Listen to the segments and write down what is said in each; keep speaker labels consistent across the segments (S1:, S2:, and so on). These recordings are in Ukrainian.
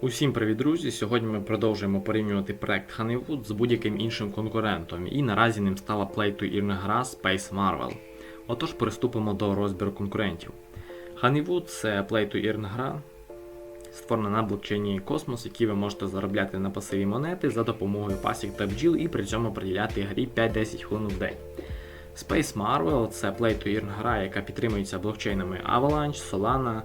S1: Усім привіт, друзі! Сьогодні ми продовжуємо порівнювати проект Honeywood з будь-яким іншим конкурентом, і наразі ним стала Earn гра Space Marvel. Отож, приступимо до розбіру конкурентів. Honeywood це Play to Earn гра, створена на блокчейні Cosmos, який ви можете заробляти на пасиві монети за допомогою пасік та бджіл і при цьому приділяти грі 5-10 хвилин в день. Space Marvel це Play to Earn гра, яка підтримується блокчейнами Avalanche, Solana,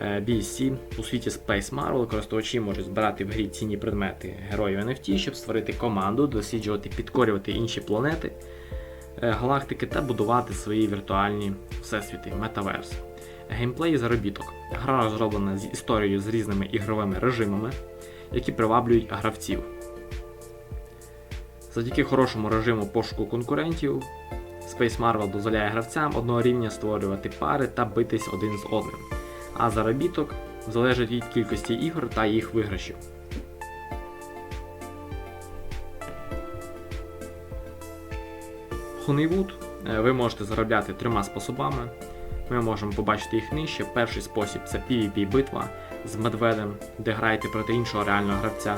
S1: BSC. У світі Space Marvel користувачі можуть збирати в грі цінні предмети героїв NFT, щоб створити команду, досліджувати, підкорювати інші планети, е, галактики та будувати свої віртуальні всесвіти, метаверс. Геймплей і заробіток. Гра розроблена з історією з різними ігровими режимами, які приваблюють гравців. Завдяки хорошому режиму пошуку конкурентів, Space Marvel дозволяє гравцям одного рівня створювати пари та битись один з одним, а заробіток залежить від кількості ігор та їх виграшів. Honeywood е, ви можете заробляти трьома способами. Ми можемо побачити їх нижче. Перший спосіб це PvP-битва з медведем, де граєте проти іншого реального гравця.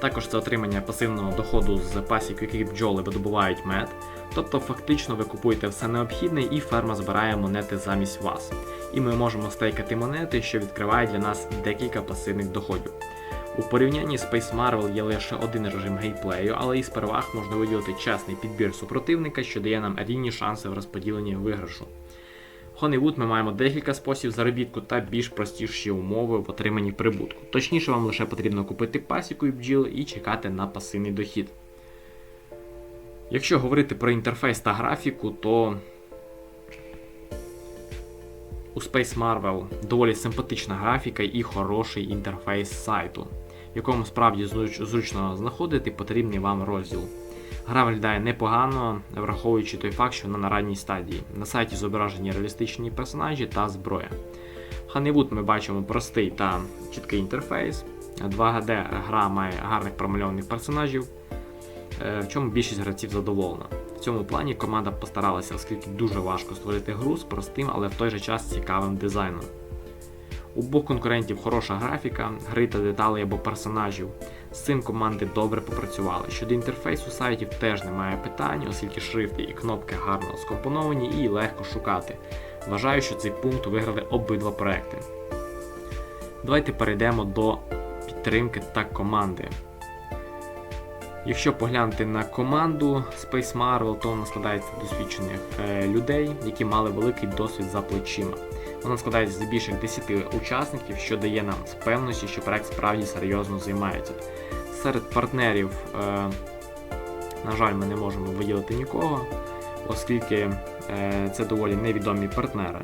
S1: Також це отримання пасивного доходу з пасік, в бджоли видобувають мед. Тобто фактично ви купуєте все необхідне і ферма збирає монети замість вас. І ми можемо стейкати монети, що відкриває для нас декілька пасивних доходів. У порівнянні з Space Marvel є лише один режим геймплею, але із переваг можна виділити чесний підбір супротивника, що дає нам рівні шанси в розподіленні виграшу. Honeywood ми маємо декілька спосібів заробітку та більш простіші умови в отриманні прибутку. Точніше, вам лише потрібно купити пасіку і бджіл і чекати на пасивний дохід. Якщо говорити про інтерфейс та графіку, то у Space Marvel доволі симпатична графіка і хороший інтерфейс сайту, в якому справді зручно знаходити потрібний вам розділ. Гра виглядає непогано, враховуючи той факт, що вона на ранній стадії. На сайті зображені реалістичні персонажі та зброя. Honeywood ми бачимо простий та чіткий інтерфейс. 2D гра має гарних промальованих персонажів, е, в чому більшість гравців задоволена. В цьому плані команда постаралася, оскільки дуже важко створити гру з простим, але в той же час цікавим дизайном. У обох конкурентів хороша графіка, гри та деталей або персонажів. З цим команди добре попрацювали. Щодо інтерфейсу сайтів теж немає питань, оскільки шрифти і кнопки гарно скомпоновані і легко шукати. Вважаю, що цей пункт виграли обидва проекти. Давайте перейдемо до підтримки та команди. Якщо поглянути на команду Space Marvel, то вона складається з досвідчених е, людей, які мали великий досвід за плечима. Вона складається з більше 10 учасників, що дає нам впевненості, що проект справді серйозно займається. Серед партнерів, е, на жаль, ми не можемо виділити нікого, оскільки е, це доволі невідомі партнери.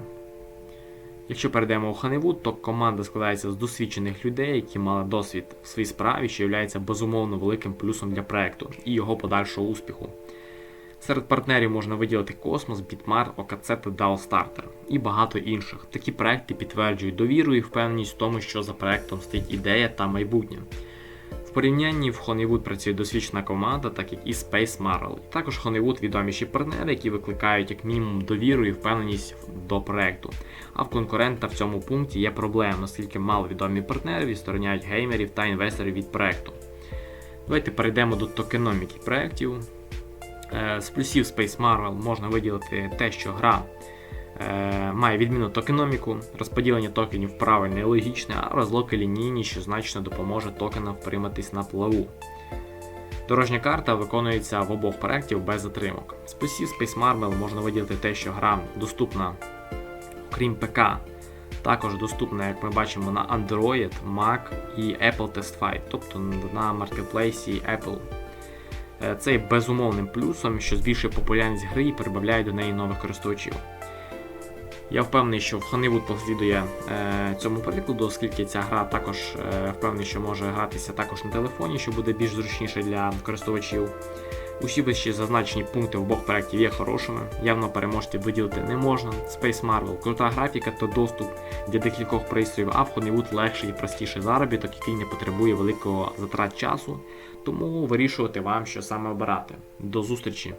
S1: Якщо перейдемо у Honeywood, то команда складається з досвідчених людей, які мали досвід в своїй справі, що є безумовно великим плюсом для проекту і його подальшого успіху. Серед партнерів можна виділити Космос, Bitmart, OKC та Starter і багато інших. Такі проекти підтверджують довіру і впевненість в тому, що за проектом стоїть ідея та майбутнє. В порівнянні в Honeywood працює досвідчена команда, так як і Space Marvel. Також Honeywood відоміші партнери, які викликають як мінімум довіру і впевненість до проекту. А в конкурента в цьому пункті є проблема, оскільки маловідомі партнери відстороняють геймерів та інвесторів від проекту. Давайте перейдемо до токеноміки проєктів. Е, З плюсів Space Marvel можна виділити те, що гра е, має відмінну токеноміку, розподілення токенів правильне і логічне, а розлоки лінійні, що значно допоможе токенам втриматись на плаву. Дорожня карта виконується в обох проєктів без затримок. З плюсів Space Marvel можна виділити те, що гра доступна, окрім ПК, також доступна, як ми бачимо, на Android, Mac і Apple TestFi, тобто на маркетплейсі Apple. Е, Це є безумовним плюсом, що збільшує популярність гри і прибавляє до неї нових користувачів. Я впевнений, що Honeywood послідує е, цьому прикладу, оскільки ця гра також е, впевнений, що може гратися також на телефоні, що буде більш зручніше для користувачів. Усі вище зазначені пункти в обох проєктів є хорошими, явно переможців виділити не можна. Space Marvel крута графіка та доступ для декількох пристроїв, а в Hollywood легший і простіший заробіток, який не потребує великого затрат часу, тому вирішувати вам, що саме обирати. До зустрічі!